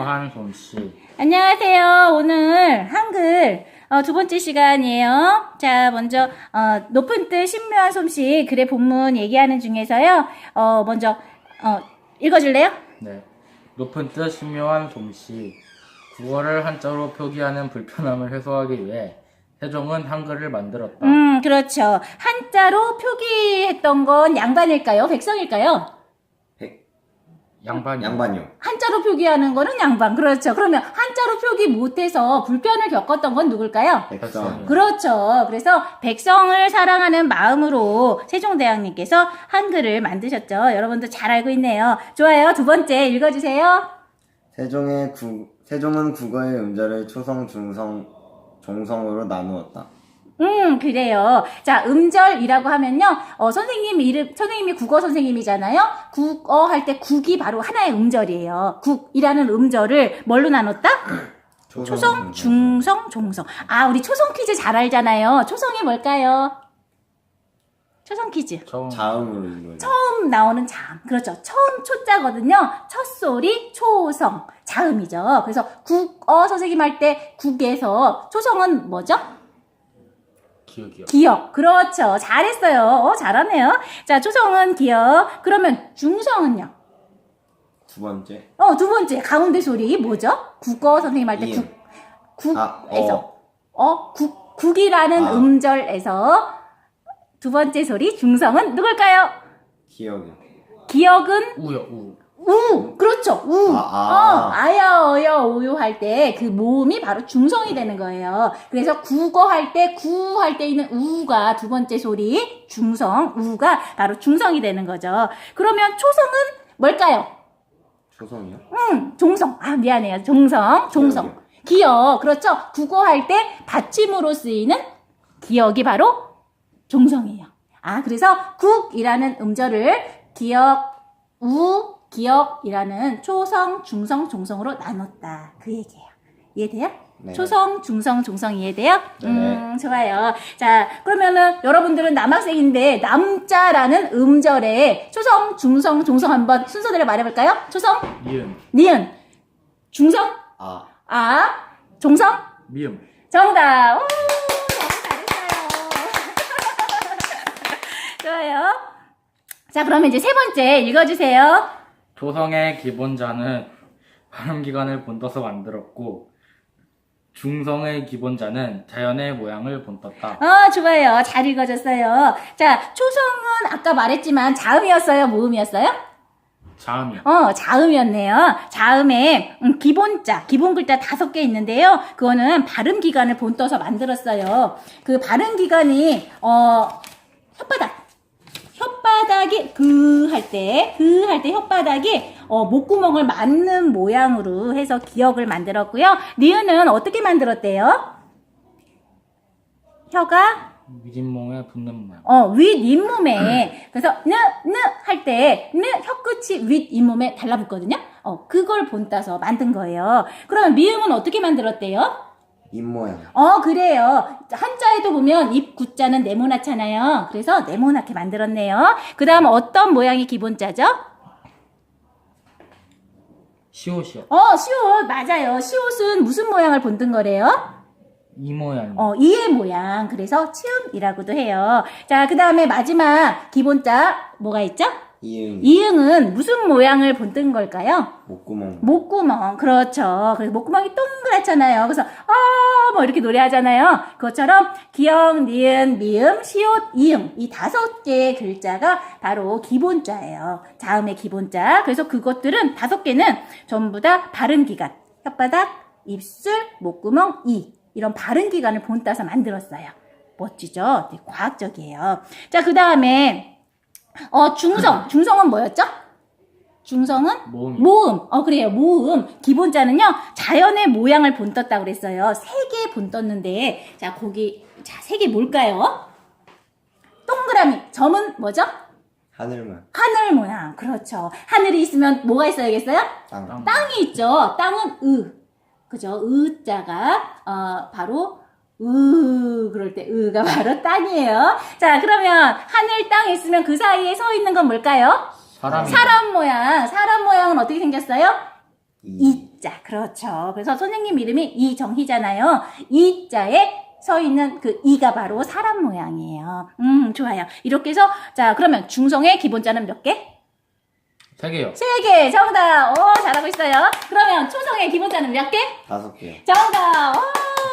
신묘한 솜씨. 안녕하세요. 오늘 한글 어, 두 번째 시간이에요. 자, 먼저 어, 높은 뜻 신묘한 솜씨 글의 본문 얘기하는 중에서요. 어, 먼저 어, 읽어줄래요? 네. 높은 뜻 신묘한 솜씨. 국어를 한자로 표기하는 불편함을 해소하기 위해 세종은 한글을 만들었다. 음, 그렇죠. 한자로 표기했던 건 양반일까요? 백성일까요? 백, 양반이. 양반이요. 한자로 표기하는 거는 양반. 그렇죠. 그러면 한자로 표기 못해서 불편을 겪었던 건 누굴까요? 백성. 그렇죠. 그래서 백성을 사랑하는 마음으로 세종대왕님께서 한글을 만드셨죠. 여러분도 잘 알고 있네요. 좋아요. 두 번째 읽어주세요. 세종의 구, 세종은 국어의 음자를 초성, 중성, 종성으로 나누었다. 음, 그래요. 자, 음절이라고 하면요. 어, 선생님 이름, 선생님이 국어 선생님이잖아요. 국어 할 때 국이 바로 하나의 음절이에요. 국이라는 음절을 뭘로 나눴다? 초성, 중성, 종성. 아, 우리 초성 퀴즈 잘 알잖아요. 초성이 뭘까요? 초성 퀴즈. 처음. 자음으로. 처음 나오는 자음. 그렇죠. 처음 초자거든요. 첫 소리 초성. 자음이죠. 그래서 국어 선생님 할 때 국에서 초성은 뭐죠? 기억이요. 기억. 그렇죠. 잘했어요. 어, 잘하네요. 자, 초성은 기억. 그러면 중성은요? 두 번째. 어, 두 번째. 가운데 소리 뭐죠? 국어 선생님 할 때. 국, 아, 국에서. 어, 국, 국이라는 아. 음절에서 두 번째 소리 중성은 누굴까요? 기억이. 기억은 우요, 우. 우. 그렇죠. 우. 아, 아. 어, 아야 어여 오요 할 때 그 모음이 바로 중성이 되는 거예요. 그래서 국어 할 때 구 할 때 있는 우가 두 번째 소리 중성 우가 바로 중성이 되는 거죠. 그러면 초성은 뭘까요? 초성이요? 음 종성. 아 미안해요. 종성 종성. 기억. 그렇죠? 국어 할 때 받침으로 쓰이는 기억이 바로 종성이에요. 아 그래서 국이라는 음절을 기억 우 기억이라는 초성, 중성, 종성으로 나눴다. 그 얘기예요. 이해돼요? 네. 초성, 중성, 종성 이해돼요? 네. 음, 좋아요. 자, 그러면은 여러분들은 남학생인데 남자라는 음절에 초성, 중성, 종성 한번 순서대로 말해볼까요? 초성, 미음. 니은, 중성, 아. 아, 종성, 미음. 정답. 오, 너무 잘했어요. 좋아요. 자, 그러면 이제 세 번째 읽어주세요. 조성의 기본자는 발음기관을 본떠서 만들었고, 중성의 기본자는 자연의 모양을 본떴다. 어, 좋아요. 잘 읽어줬어요. 자, 초성은 아까 말했지만 자음이었어요? 모음이었어요? 자음이요. 어, 자음이었네요. 자음에 음, 기본자, 기본 글자 다섯 개 있는데요. 그거는 발음 기관을 본떠서 만들었어요. 그 발음 기관이 어 혓바닥. 혓바닥이 그 할 때, 그 할 때 혓바닥이 어, 목구멍을 맞는 모양으로 해서 기억을 만들었고요. 니은은 어떻게 만들었대요? 혀가 윗잇몸에 붙는 모양. 어, 윗 잇몸에. 그래서, 느, 느, 할 때, 느, 혀끝이 윗 잇몸에 달라붙거든요? 어, 그걸 본따서 만든 거예요. 그러면 미음은 어떻게 만들었대요? 입모양. 어, 그래요. 한자에도 보면 입 구자는 네모나잖아요. 그래서 네모나게 만들었네요. 그 다음 어떤 모양이 기본자죠? 시옷이요. 어, 시옷, 맞아요. 시옷은 무슨 모양을 본뜬 거래요? 이 모양. 어, 이의 모양. 그래서 치음이라고도 해요. 자, 그 다음에 마지막 기본자 뭐가 있죠? 이응. 이응은 무슨 모양을 본뜬 걸까요? 목구멍. 목구멍. 그렇죠. 그래서 목구멍이 동그랗잖아요. 그래서 아, 뭐 이렇게 노래하잖아요. 그것처럼 기역, 니은, 미음, 시옷, 이응 이 다섯 개의 글자가 바로 기본자예요. 자음의 기본자. 그래서 그것들은 다섯 개는 전부 다 발음 기간. 혓바닥, 입술, 목구멍, 이 이런 발음 기간을 본따서 만들었어요. 멋지죠? 과학적이에요. 자, 그 다음에 어 중성. 중성은 뭐였죠? 중성은 모음이. 모음. 어, 그래요. 모음. 기본자는요, 자연의 모양을 본떴다고 그랬어요. 세 개 본떴는데, 자, 거기, 자, 세 개 뭘까요? 동그라미. 점은 뭐죠? 하늘만. 하늘 모양. 그렇죠. 하늘이 있으면 뭐가 있어야겠어요? 땅. 땅. 땅이 있죠. 땅은 으. 그죠? 으자가, 어, 바로, 으, 그럴 때, 으가 바로 땅이에요. 자, 그러면 하늘, 땅 있으면 그 사이에 서 있는 건 뭘까요? 사람이. 사람 모양. 사람 모양은 어떻게 생겼어요? 이. 이자. 그렇죠. 그래서 선생님 이름이 이정희잖아요. 이 자에 서 있는 그 이가 바로 사람 모양이에요. 음, 좋아요. 이렇게 해서 자, 그러면 중성의 기본자는 몇 개? 세 개요. 세 개. 정답. 오, 잘하고 있어요. 그러면 초성의 기본자는 몇 개? 다섯 개요. 정답! 오,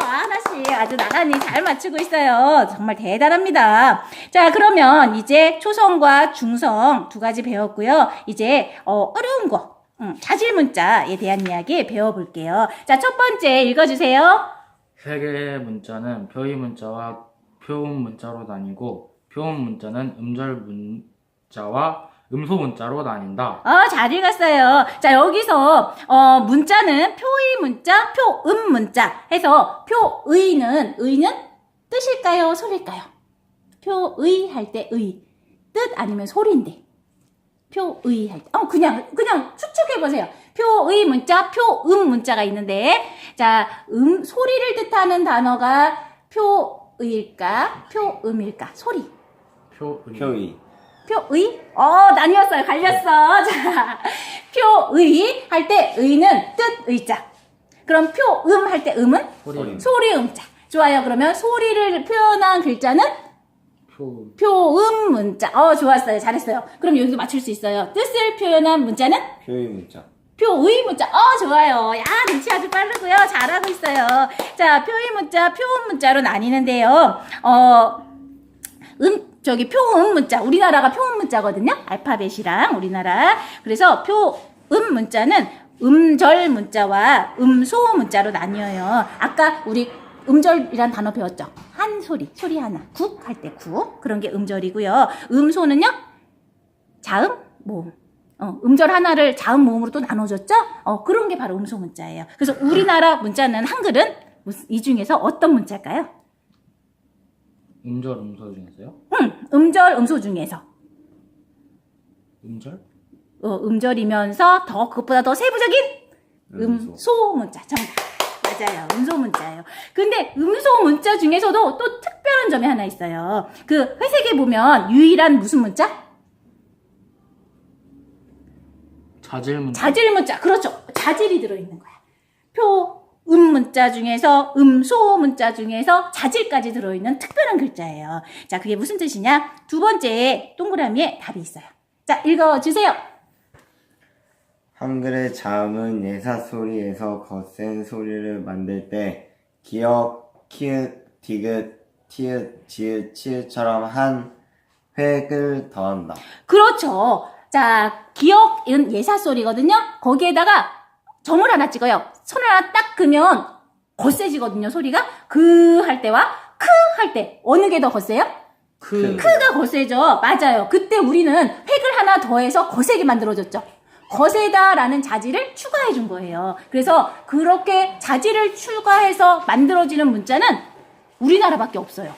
하나씩 아주 나란히 잘 맞추고 있어요. 정말 대단합니다. 자, 그러면 이제 초성과 중성 두 가지 배웠고요. 이제 어, 어려운 거, 음, 자질 문자에 대한 이야기 배워볼게요. 자, 첫 번째 읽어주세요. 세 개의 문자는 표의 문자와 표음 문자로 나뉘고 표음 문자는 음절 문자와 음소 문자로 나뉜다. 어, 잘 읽었어요. 자, 여기서, 어, 문자는 표의 문자, 표음 문자 해서 표의는, 의는 뜻일까요? 소리일까요? 표의 할 때 의. 뜻 아니면 소리인데. 표의 할 때. 어, 그냥, 그냥 추측해 보세요. 표의 문자, 표음 문자가 있는데, 자, 음, 소리를 뜻하는 단어가 표의일까? 표음일까? 소리. 표의. 표의. 표의? 어, 나뉘었어요. 갈렸어. 자, 표의 할 때 의는 뜻 의자. 그럼 표음 할 때 음은 소리. 소리 음자. 좋아요. 그러면 소리를 표현한 글자는 표. 표음 문자. 어, 좋았어요. 잘했어요. 그럼 여기도 맞출 수 있어요. 뜻을 표현한 문자는 표의 문자. 표의 문자. 어, 좋아요. 야, 눈치 아주 빠르고요. 잘하고 있어요. 자, 표의 문자, 표음 문자로 나뉘는데요. 어, 음, 저기 표음 문자. 우리나라가 표음 문자거든요. 알파벳이랑 우리나라. 그래서 표음 문자는 음절 문자와 음소 문자로 나뉘어요. 아까 우리 음절이란 단어 배웠죠? 한 소리, 소리 하나. 국 할 때 국. 그런 게 음절이고요. 음소는요? 자음, 모음. 어, 음절 하나를 자음 모음으로 또 나눠줬죠? 어, 그런 게 바로 음소 문자예요. 그래서 우리나라 문자는 한글은 이 중에서 어떤 문자일까요? 음절 음소 중에서요? 음, 음절, 음소 중에서. 음절? 어, 음절이면서 더 그것보다 더 세부적인 음소. 음소 문자. 정답. 맞아요. 음소 문자예요. 근데 음소 문자 중에서도 또 특별한 점이 하나 있어요. 그 회색에 보면 유일한 무슨 문자? 자질 문자. 자질 문자. 그렇죠. 자질이 들어있는 거야. 표, 음 문자 중에서, 음 소 문자 중에서 자질까지 들어있는 특별한 글자예요. 자, 그게 무슨 뜻이냐? 두 번째 동그라미에 답이 있어요. 자, 읽어주세요. 한글의 자음은 예사 소리에서 거센 소리를 만들 때 기역, 키읔, 디귿, 티읕, 지읒, 치읓처럼 한 획을 더한다. 그렇죠. 자, 기억은 예사소리거든요. 거기에다가 점을 하나 찍어요. 손을 하나 딱 그면 거세지거든요, 소리가. 그 할 때와 크 할 때 어느 게 더 거세요? 크. 크가 거세죠. 맞아요. 그때 우리는 획을 하나 더해서 거세게 만들어줬죠. 거세다라는 자질을 추가해 준 거예요. 그래서 그렇게 자질을 추가해서 만들어지는 문자는 우리나라밖에 없어요.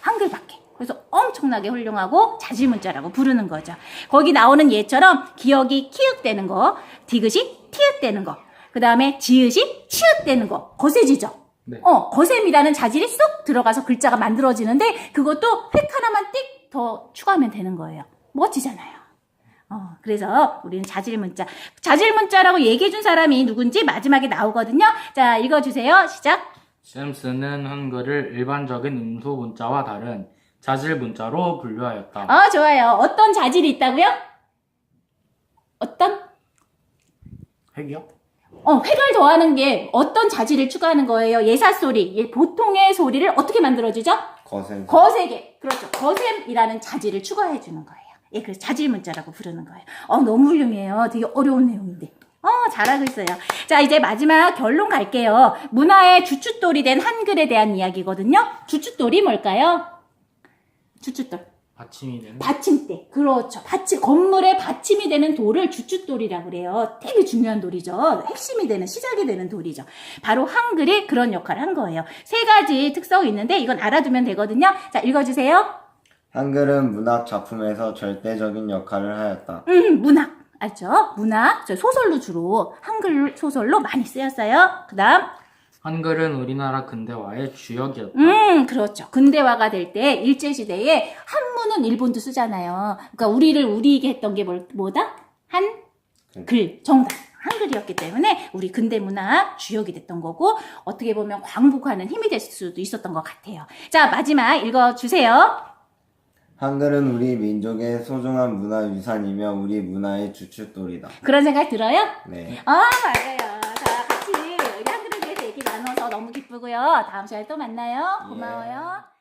한글밖에. 그래서 엄청나게 훌륭하고 자질 문자라고 부르는 거죠. 거기 나오는 예처럼 기억이 키읔되는 거, 디귿이 티읕되는 거, 그 다음에 지읒이 치읓되는 거, 거세지죠. 네. 어, 거셈이라는 자질이 쏙 들어가서 글자가 만들어지는데 그것도 획 하나만 띡 더 추가하면 되는 거예요. 멋지잖아요. 어, 그래서 우리는 자질 문자. 자질 문자라고 얘기해 준 사람이 누군지 마지막에 나오거든요. 자, 읽어 주세요. 시작. 샘스는 한글을 일반적인 음소 문자와 다른 자질 문자로 분류하였다. 아, 좋아요. 어떤 자질이 있다고요? 어떤? 핵이요? 어, 획을 더하는 게 어떤 자질을 추가하는 거예요? 예사 소리. 예, 보통의 소리를 어떻게 만들어주죠? 소리. 거세게. 그렇죠. 거셈이라는 자질을 추가해 주는 거예요. 예, 그래서 자질 문자라고 부르는 거예요. 어, 너무 훌륭해요. 되게 어려운 내용인데. 어, 잘하고 있어요. 자, 이제 마지막 결론 갈게요. 문화의 주춧돌이 된 한글에 대한 이야기거든요. 주춧돌이 뭘까요? 주춧돌. 받침이 되는. 받침대. 그렇죠. 받침, 건물의 받침이 되는 돌을 주춧돌이라고 그래요. 되게 중요한 돌이죠. 핵심이 되는, 시작이 되는 돌이죠. 바로 한글이 그런 역할을 한 거예요. 세 가지 특성이 있는데 이건 알아두면 되거든요. 자, 읽어주세요. 한글은 문학 작품에서 절대적인 역할을 하였다. 음, 문학. 알죠? 문학. 저 소설로 주로, 한글 소설로 많이 쓰였어요. 그 다음, 한글은 우리나라 근대화의 주역이었다. 음, 그렇죠. 근대화가 될 때 일제시대에 한문은 일본도 쓰잖아요. 그러니까 우리를 우리에게 했던 게 뭘, 뭐다? 한, 글. 정답. 한글이었기 때문에 우리 근대 문학 주역이 됐던 거고 어떻게 보면 광복하는 힘이 될 수도 있었던 것 같아요. 자 마지막 읽어주세요. 한글은 우리 민족의 소중한 문화 유산이며 우리 문화의 주춧돌이다. 그런 생각 들어요? 네. 아 맞아요. 자 같이 우리 한글에 대해서 얘 기쁘고요. 다음 시간에 또 만나요. 고마워요.